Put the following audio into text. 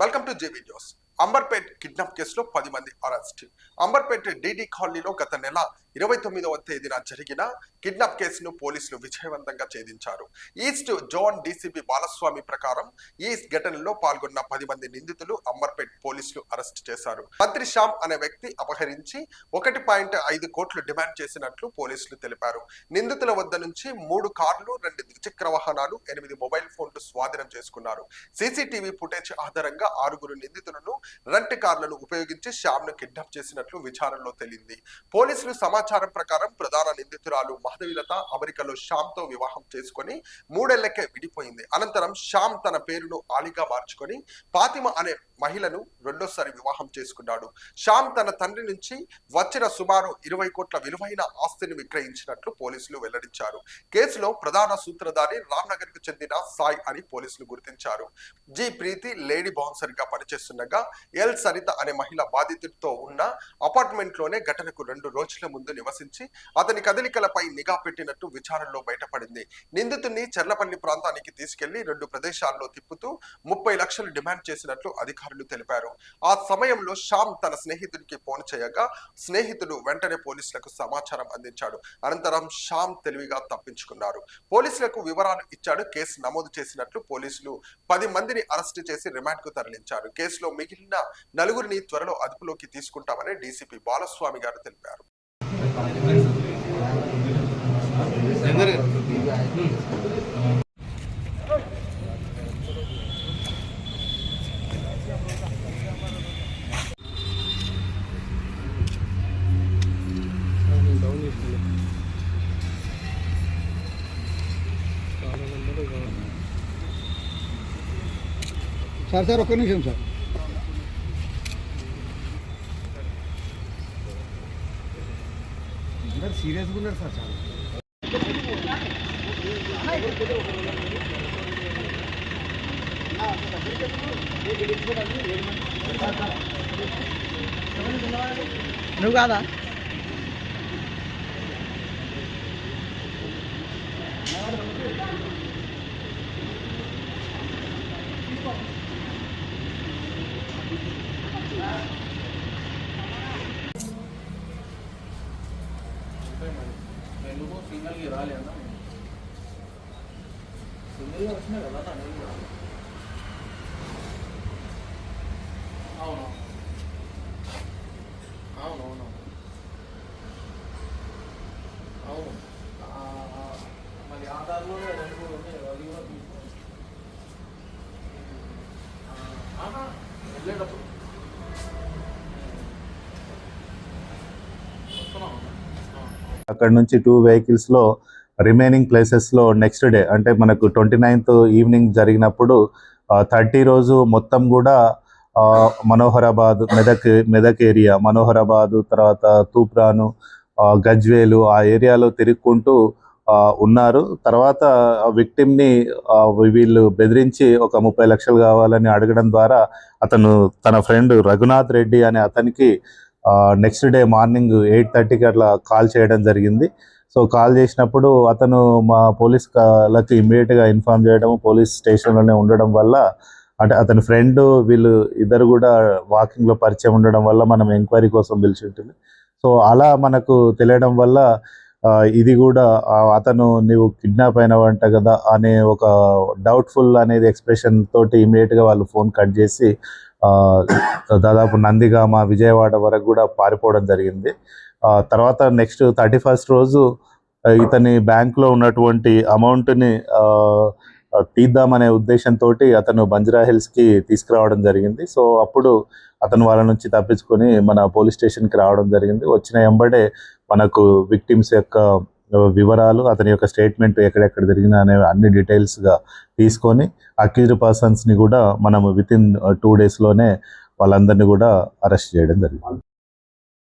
Welcome to JB news Amberpet kidnap కేసులో పది మంది అరెస్ట్ అంబర్పేట్ డీడీ కాలనీలో గత నెల ఇరవై తొమ్మిదవ తేదీన జరిగిన కిడ్నాప్ కేసును పోలీసులు విజయవంతంగా ఛేదించారు. ఈస్ట్ జోన్ డీసీపీ బాలస్వామి ప్రకారం ఈ ఘటనలో పాల్గొన్న పది మంది నిందితులు అంబర్పేట్ పోలీసులు అరెస్ట్ చేశారు. మంత్రి శ్యామ్ అనే వ్యక్తి అపహరించి ఒకటి పాయింట్ ఐదు కోట్లు డిమాండ్ చేసినట్లు పోలీసులు తెలిపారు. నిందితుల వద్ద నుంచి మూడు కార్లు రెండు ద్విచక్ర వాహనాలు ఎనిమిది మొబైల్ ఫోన్లు స్వాధీనం చేసుకున్నారు. సీసీటీవీ ఫుటేజ్ ఆధారంగా ఆరుగురు నిందితులను రెంట్ కార్లను ఉపయోగించి శ్యామ్ను కిడ్నాప్ చేసినట్లు విచారణలో తేలింది. పోలీసులు సమాచారం ప్రకారం ప్రధాన నిందితురాలు మాధవిలత అమెరికాలో శ్యామ్తో వివాహం చేసుకుని మూడేళ్ళకే విడిపోయింది. అనంతరం శ్యామ్ తన పేరును ఆలిగా మార్చుకొని ఫాతిమ అనే మహిళను రెండోసారి వివాహం చేసుకున్నాడు. శ్యామ్ తన తండ్రి నుంచి వచ్చిన సుమారు ఇరవై కోట్ల విలువైన ఆస్తిని విక్రయించినట్లు పోలీసులు వెల్లడించారు. కేసులో ప్రధాన సూత్రధారి రామ్నగర్కు చెందిన సాయ్ అని పోలీసులు గుర్తించారు. జి ప్రీతి లేడీ బౌన్సర్గా పనిచేస్తుండగా ఎల్ సరిత అనే మహిళ బాధితుడితో ఉన్న అపార్ట్మెంట్లోనే ఘటనకు రెండు రోజుల ముందు నివసించి అతని కదలికలపై నిఘా పెట్టినట్టు విచారణలో బయటపడింది. నిందితుడిని చెర్లపల్లి ప్రాంతానికి తీసుకెళ్ళి రెండు ప్రదేశాల్లో తిప్పుతూ ముప్పై లక్షలు డిమాండ్ చేసినట్లు అధికారులు తెలిపారు. ఆ సమయంలో శ్యామ్ తన స్నేహితుడికి ఫోన్ చేయగా స్నేహితుడు వెంటనే పోలీసులకు సమాచారం అందించాడు. అనంతరం శ్యామ్ తెలివిగా తప్పించుకున్నారు. పోలీసులకు వివరాలు ఇచ్చాడు. కేసు నమోదు చేసినట్లు పోలీసులు పది మందిని అరెస్టు చేసి రిమాండ్కు తరలించారు. కేసులో మిగిలిన నలుగురిని త్వరలో అదుపులోకి తీసుకుంటామని డీసీపీ బాలస్వామి గారు తెలిపారు. సార్ సార్ ఒక్క నిమిషం సార్. అందరు సీరియస్గా ఉన్నారు సార్ చాలా. నువ్వు కాదా? తెలుగు రాలే అన్న. తొమ్మిదిగా వచ్చినా కదా అన్న కూడా. అవును. అవును అవును అవును. మళ్ళీ మరి ఆధార్లో రెండు కూడా ఉన్నాయి అవి కూడా తీసుకోవచ్చు వెళ్ళేటప్పుడు. వస్తున్నాం అక్కడ నుంచి టూ వెహికల్స్లో రిమైనింగ్ ప్లేసెస్లో నెక్స్ట్ డే అంటే మనకు ట్వంటీ నైన్త్ ఈవినింగ్ జరిగినప్పుడు థర్టీ రోజు మొత్తం కూడా మనోహరాబాద్ మెదక్ మెదక్ ఏరియా మనోహరాబాద్ తర్వాత తూప్రాను గజ్వేలు ఆ ఏరియాలో తిరుగుకుంటూ ఆ, ఉన్నారు. తర్వాత విక్టిమ్ని వీళ్ళు బెదిరించి ఒక ముప్పై లక్షలు కావాలని అడగడం ద్వారా అతను తన ఫ్రెండ్ రఘునాథ్ రెడ్డి అనే అతనికి నెక్స్ట్ డే మార్నింగ్ ఎయిట్ థర్టీకి అట్లా కాల్ చేయడం జరిగింది. సో కాల్ చేసినప్పుడు అతను మా పోలీస్ లకి ఇమ్మీడియట్గా ఇన్ఫార్మ్ చేయడం పోలీస్ స్టేషన్లోనే ఉండడం వల్ల అంటే అతని ఫ్రెండ్ వీళ్ళు ఇద్దరు కూడా వాకింగ్లో పరిచయం ఉండడం వల్ల మనం ఎంక్వైరీ కోసం పిలిచి ఉంటుంది సో అలా మనకు తెలియడం వల్ల ఇది కూడా అతను నీవు కిడ్నాప్ అయినవంట కదా అనే ఒక డౌట్ఫుల్ అనేది ఎక్స్ప్రెషన్ తోటి ఇమీడియట్గా వాళ్ళు ఫోన్ కట్ చేసి దాదాపు నందిగామ విజయవాడ వరకు కూడా పారిపోవడం జరిగింది. తర్వాత నెక్స్ట్ థర్టీ ఫస్ట్ రోజు ఇతని బ్యాంక్లో ఉన్నటువంటి అమౌంట్ని తీద్దామనే ఉద్దేశంతో అతను బంజరా హిల్స్కి తీసుకురావడం జరిగింది. సో అప్పుడు అతను వాళ్ళ నుంచి తప్పించుకొని మన పోలీస్ స్టేషన్కి రావడం జరిగింది. వచ్చిన ఎంబడే మనకు విక్టిమ్స్ యొక్క వివరాలు అతని యొక్క స్టేట్మెంట్ ఎక్కడెక్కడ జరిగినా అనే అన్ని డీటెయిల్స్గా తీసుకొని అక్యూజ్డ్ పర్సన్స్ని కూడా మనం విత్ ఇన్ టూ డేస్లోనే వాళ్ళందరినీ కూడా అరెస్ట్ చేయడం జరిగింది.